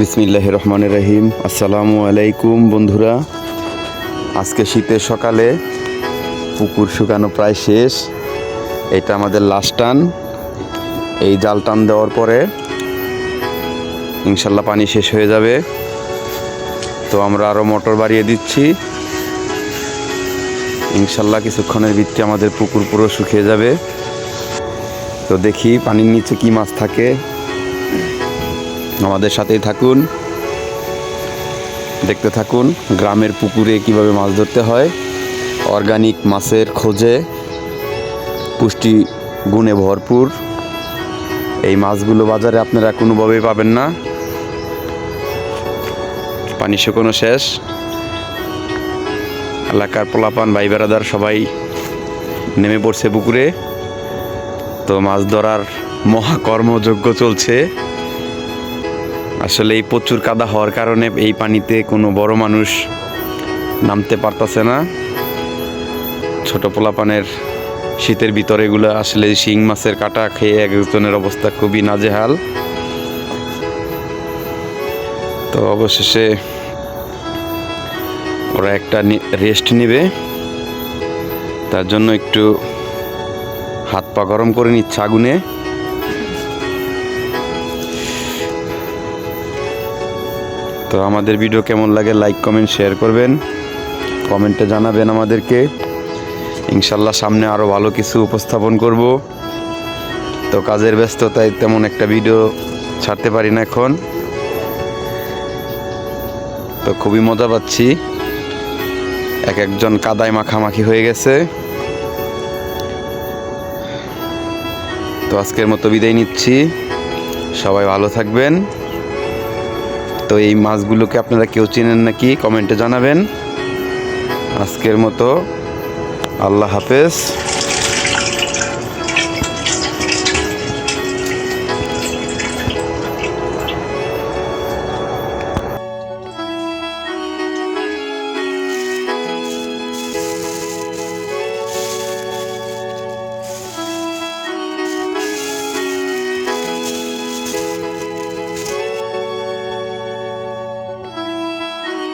বিসমিল্লাহ রহমান রহিম। আসসালামু আলাইকুম বন্ধুরা। আজকে শীতের সকালে পুকুর শুকানো প্রায় শেষ। এটা আমাদের লাস্ট টান। এই জাল টান দেওয়ার পরে ইনশাল্লাহ পানি শেষ হয়ে যাবে। তো আমরা আরও মোটর বাড়িয়ে দিচ্ছি। ইনশাল্লাহ কিছুক্ষণের ভিত্তি আমাদের পুকুর পুরো শুকিয়ে যাবে। তো দেখি পানির নিচে কি মাছ থাকে। আমাদের সাথেই থাকুন। দেখতে থাকুন গ্রামের পুকুরে কীভাবে মাছ ধরতে হয়। অর্গানিক মাছের খোঁজে। পুষ্টি গুণে ভরপুর। এই মাছগুলো বাজারে আপনারা কোনোভাবেই পাবেন না। পানি শুকনো শেষ। এলাকার পোলাপান ভাই বেড়াদার সবাই নেমে পড়ছে পুকুরে। তো মাছ ধরার মহাকর্মযজ্ঞ চলছে। আসলে এই প্রচুর কাদা হওয়ার কারণে এই পানিতে কোনো বড় মানুষ নামতে পারতাছে না। ছোট পোলাপানের শীতের ভিতরে এগুলো আসলে শিং মাছের কাটা খেয়ে একজনের অবস্থা খুবই নাজেহাল। তো অবশেষে ওরা একটা রেস্ট নেবে। তার জন্য একটু হাত পা গরম করে নিচ্ছে আগুনে। তো আমাদের ভিডিও কেমন লাগে লাইক কমেন্ট শেয়ার করবেন। কমেন্টে জানাবেন আমাদেরকে। ইনশাল্লাহ সামনে আরও ভালো কিছু উপস্থাপন করব। তো কাজের ব্যস্ততায় তেমন একটা ভিডিও ছাড়তে পারি না এখন। তো খুবই মজা পাচ্ছি। এক একজন কাদায় মাখামাখি হয়ে গেছে। তো আজকের মতো বিদায় নিচ্ছি। সবাই ভালো থাকবেন। তো এই মাছগুলোকে আপনারা কেউ চেনেন নাকি কমেন্টে জানাবেন। আজকের মতো আল্লাহ হাফেজ।